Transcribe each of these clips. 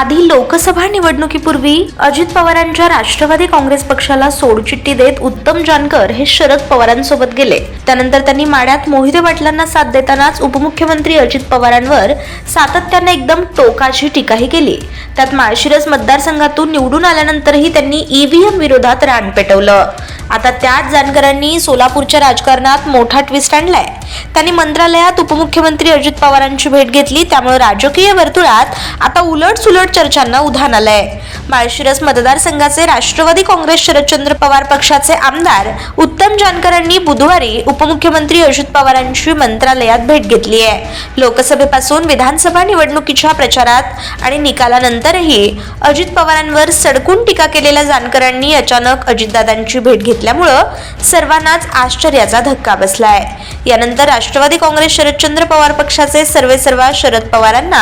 आधी लोकसभा निवडणुकीपूर्वी अजित पवारांच्या राष्ट्रवादी काँग्रेस पक्षाला सोडचिठ्ठी देत उत्तम जानकर हे शरद पवारांसोबत गेले. त्यानंतर त्यांनी माड्यात मोहिते पाटलांना साथ देतानाच उपमुख्यमंत्री अजित पवारांवर सातत्याने एकदम टोकाची टीकाही केली. त्यात माळशिरस मतदारसंघातून निवडून आल्यानंतरही त्यांनी ईव्हीएम विरोधात रान पेटवलं. आता त्याच जानकरांनी सोलापूरच्या राजकारणात मोठा ट्विस्ट आणलाय. त्यांनी मंत्रालयात उपमुख्यमंत्री अजित पवारांची भेट घेतली. त्यामुळे राजकीय वर्तुळात आता उलट सुलट चर्चांना उधाण आलंय. माळशिरस मतदारसंघाचे राष्ट्रवादी काँग्रेस शरदचंद्र पवार पक्षाचे आमदार उत्तम जानकरांनी बुधवारी उपमुख्यमंत्री अजित पवारांची मंत्रालयात भेट घेतली आहे. लोकसभेपासून विधानसभा निवडणुकीच्या प्रचारात आणि निकालानंतरही अजित पवारांवर सडकून टीका केलेल्या जानकरांनी अचानक अजितदादांची भेट घेतल्यामुळं सर्वांनाच आश्चर्याचा धक्का बसलाय. यानंतर राष्ट्रवादी काँग्रेस शरदचंद्र पवार पक्षाचे सर्वे सर्वा शरद पवारांना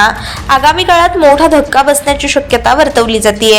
आगामी काळात मोठा धक्का बसण्याची शक्यता वर्तवली जाते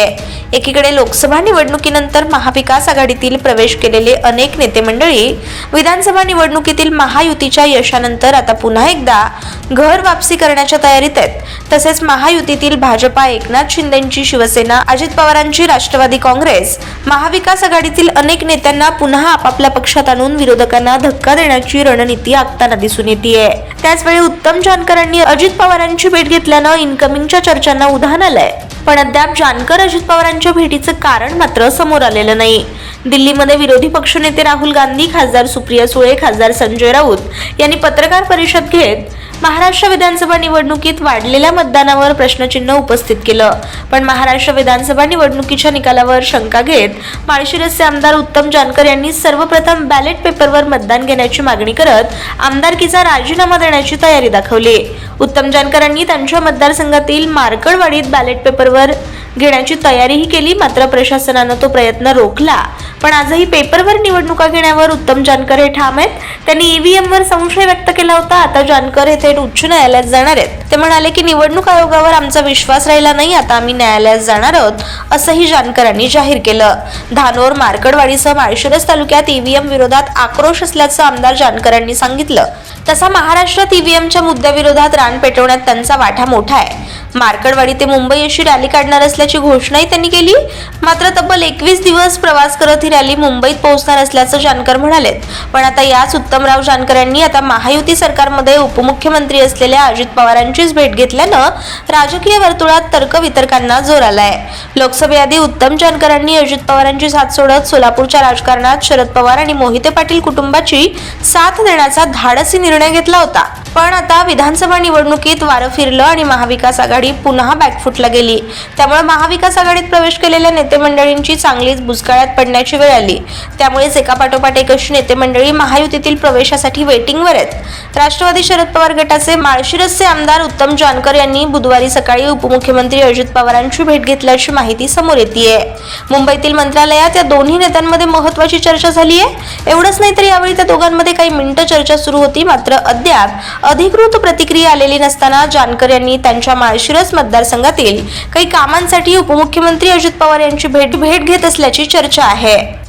एकीकडे लोकसभा निवडणुकीनंतर महाविकास आघाडीतील प्रवेश केलेले अनेक नेते मंडळी विधानसभा निवडणुकीतील महायुतीच्या यशानंतर आता पुन्हा एकदा घर वापसी करण्याच्या तयारीत आहेत. तसेच महायुतीतील भाजपा एकनाथ शिंदेची शिवसेना अजित पवारांची राष्ट्रवादी काँग्रेस महाविकास आघाडीतील अनेक नेत्यांना पुन्हा आपापल्या पक्षात आणून विरोधकांना धक्का देण्याची रणनीती लागताना दिसून येते त्याचवेळी उत्तम जानकरांनी अजित पवारांची भेट घेतल्यानं इनकमिंगच्या चर्चांना उधाण आलंय. पण अद्याप जानकर अजित पवारांच्या भेटीचं कारण मात्र समोर आलेलं नाही. दिल्लीमध्ये विरोधी पक्षनेते राहुल गांधी खासदार सुप्रिया सुळे खासदार संजय राऊत यांनी पत्रकार परिषद घेत महाराष्ट्र विधानसभा निवडणुकीत वाढलेल्या मतदानावर प्रश्नचिन्ह उपस्थित केलं. पण महाराष्ट्र विधानसभा निवडणुकीच्या निकालावर शंका घेत माळशिरसचे आमदार उत्तम जानकर यांनी सर्वप्रथम बॅलेट पेपरवर मतदान घेण्याची मागणी करत आमदारकीचा राजीनामा देण्याची तयारी दाखवली. उत्तम जानकरांनी त्यांच्या मतदारसंघातील मार्कडवाडीत बॅलेट पेपरवर घेण्याची तयारीही केली मात्र प्रशासनानं तो प्रयत्न रोखला. पण आजही पेपरवर निवडणुका घेण्यावर उत्तम जानकर हे ठाम आहेत. त्यांनी ईव्हीएमवर संशय व्यक्त केला होता. आता जानकर हे थेट उच्च न्यायालयात जाणार आहेत. ते म्हणाले की निवडणूक आयोगावर आमचा विश्वास राहिला नाही. आता आम्ही न्यायालयात जाणार आहोत असंही जानकरांनी जाहीर केलं. धानोर मार्कडवाडीसह माळशिरस तालुक्यात ईव्हीएम विरोधात आक्रोश असल्याचं आमदार जानकरांनी सांगितलं. तसा महाराष्ट्रात ईव्हीएमच्या मुद्द्याविरोधात रान पेटवण्यात त्यांचा वाटा मोठा आहे. मार्कडवाडी ते मुंबई अशी रॅली काढणार असल्याची घोषणाही त्यांनी केली. मात्र तब्बल एकवीस दिवस प्रवास करत ही रॅली मुंबईत पोहोचणार असल्याचं जानकर म्हणाले पण आता याच उत्तमराव जानकर यांनी आता महायुती सरकारमध्ये उपमुख्यमंत्री असलेल्या अजित पवारांचीच भेट घेतल्यानं राजकीय वर्तुळात तर्कवितर्कांना जोर आलाय. लोकसभेआधी उत्तम जानकरांनी अजित पवारांची साथ सोडत सोलापूरच्या राजकारणात शरद पवार आणि मोहिते पाटील कुटुंबाची साथ देण्याचा धाडसी निर्णय घेतला होता. पण आता विधानसभा निवडणुकीत वारं फिरलं आणि महाविकास आघाडी पुन्हा बॅकफुटला गेली. त्यामुळे महाविकास आघाडीत प्रवेश केलेल्या नेते मंडळींची चांगलीच बुचकाळ्यात पडण्याची वेळ आली. त्यामुळेच एकापाठोपाठ एक अशी नेते मंडळी महायुतीतील प्रवेशासाठी वेटिंगवर आहेत. राष्ट्रवादी शरद पवार गटाचे माळशिरसचे आमदार उत्तम जानकर यांनी बुधवारी सकाळी उपमुख्यमंत्री अजित पवारांची भेट घेतल्याची माहिती समोर येते मुंबईतील मंत्रालयात या दोन्ही नेत्यांमध्ये महत्वाची चर्चा झाली आहे एवढंच नाही तर यावेळी त्या दोघांमध्ये काही मिनिटं चर्चा सुरू होती मात्र अद्याप अधिकृत प्रतिक्रिया आलेली नसताना जानकर यांनी त्यांच्या माळशिरस मतदारसंघातील काही कामांसाठी उपमुख्यमंत्री अजित पवार यांची भेट भेट घेत असल्याची चर्चा आहे.